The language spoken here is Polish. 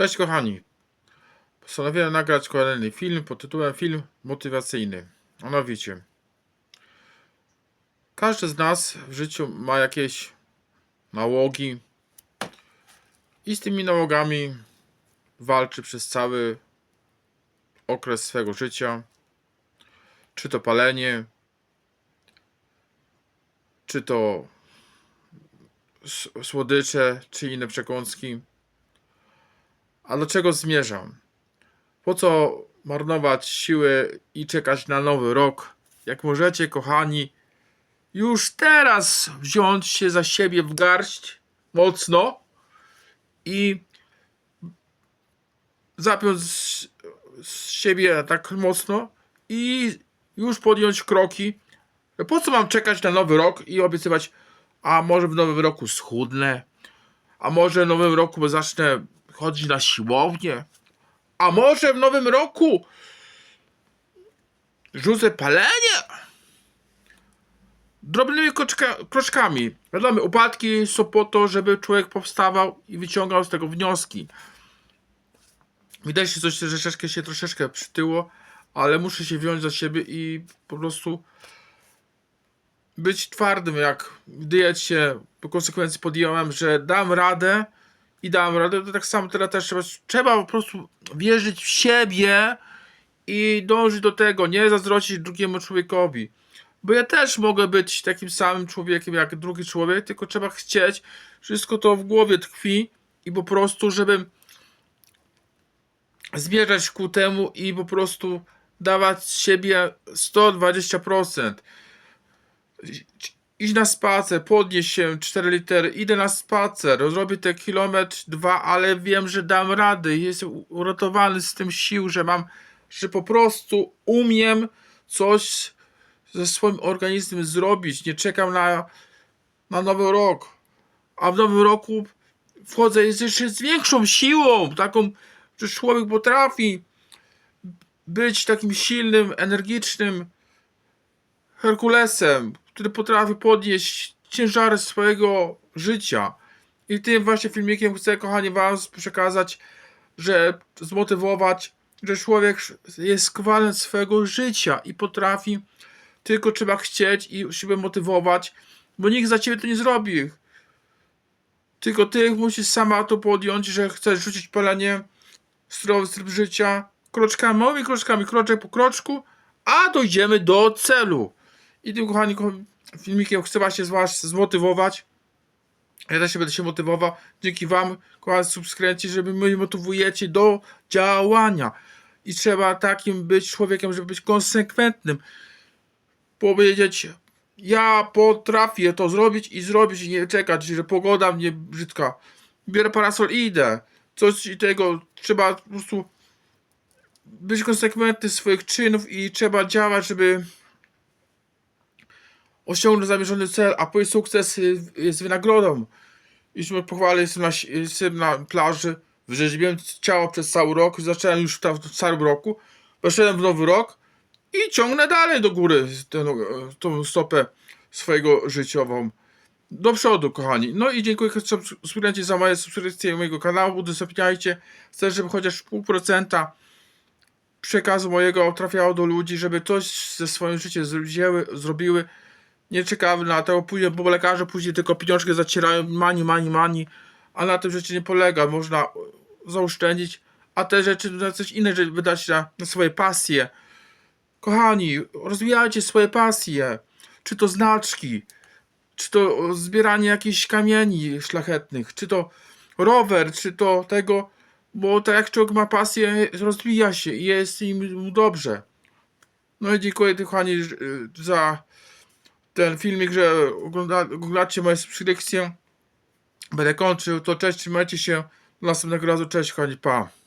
Cześć kochani. Postanowiłem nagrać kolejny film pod tytułem Film motywacyjny. Mianowicie. Każdy z nas w życiu ma jakieś nałogi i z tymi nałogami walczy przez cały okres swego życia. Czy to palenie, czy to słodycze, czy inne przekąski. A do czego zmierzam? Po co marnować siły i czekać na nowy rok? Jak możecie, kochani, już teraz wziąć się za siebie w garść mocno i zapiąć z, siebie tak mocno i już podjąć kroki. Po co mam czekać na nowy rok i obiecywać, a może w nowym roku schudnę, a może w nowym roku zacznę chodzić na siłownię, a może w nowym roku rzucę palenie? Drobnymi kroczka, kroczkami. Wiadomo, upadki są po to, żeby człowiek powstawał i wyciągał z tego wnioski. Widać, że coś troszeczkę się troszeczkę przytyło, ale muszę się wziąć za siebie i po prostu być twardym, jak w diecie po konsekwencji podjąłem, że dam radę i dam radę, to tak samo teraz też trzeba, trzeba po prostu wierzyć w siebie i dążyć do tego, nie zazdrościć drugiemu człowiekowi. Bo ja też mogę być takim samym człowiekiem jak drugi człowiek, tylko trzeba chcieć, wszystko to w głowie tkwi i po prostu, żeby zmierzać ku temu i po prostu dawać siebie 120%. Iść na spacer, podnieść się 4 litery, idę na spacer, zrobię te kilometr, dwa, ale wiem, że dam radę. Jestem uratowany z tym sił, że mam, że po prostu umiem coś ze swoim organizmem zrobić. Nie czekam na, na nowy rok. A w nowym roku wchodzę jeszcze z większą siłą, taką, że człowiek potrafi być takim silnym, energicznym Herkulesem, który potrafi podnieść ciężary swojego życia. I tym właśnie filmikiem chcę, kochani, Wam przekazać, że zmotywować, że człowiek jest kwalem swojego życia i potrafi, tylko trzeba chcieć i siebie motywować, bo nikt za ciebie to nie zrobi. Tylko ty musisz sama to podjąć, że chcesz rzucić palenie, zdrowy tryb życia, kroczkami, małymi kroczkami, kroczek po kroczku, a dojdziemy do celu. I tym, kochani, ko- filmikiem chcę właśnie z was zmotywować. Ja też się będę się motywował. Dzięki wam, kochani subskrybenci, żeby mnie motywujecie do działania. I trzeba takim być człowiekiem, żeby być konsekwentnym. Powiedzieć, ja potrafię to zrobić i zrobić i nie czekać, że pogoda mnie brzydka. Biorę parasol i idę. Coś tego trzeba po prostu być konsekwentny swoich czynów i trzeba działać, żeby osiągnąć zamierzony cel, a później sukces y, jest wynagrodą. Mnie pochwalę, jestem na, jestem na plaży, wrzeźbiłem ciało przez cały rok, zacząłem już w ta- w całym roku, weszłem w nowy rok i ciągnę dalej do góry tę, tą stopę swojego życiową. Do przodu, kochani. No i dziękuję subskrybenci za moje subskrypcje mojego kanału. Udostępniajcie. Chcę, żeby chociaż pół procenta przekazu mojego trafiało do ludzi, żeby coś ze swoim życiem zrobiły. Nie czekały na to, później, bo lekarze później tylko pieniążki zacierają, mani, mani, mani, a na tym rzeczy nie polega. Można zaoszczędzić, a te rzeczy na coś inne rzeczy wydać na, na swoje pasje. Kochani, rozwijajcie swoje pasje. Czy to znaczki, czy to zbieranie jakichś kamieni szlachetnych, czy to rower, czy to tego, bo tak jak człowiek ma pasję, rozwija się i jest im dobrze. No i dziękuję kochani za ten filmik, że ogląda, oglądacie moje subskrypcje. Będę kończył, to cześć, trzymajcie się. Do następnego razu, cześć kochani, pa.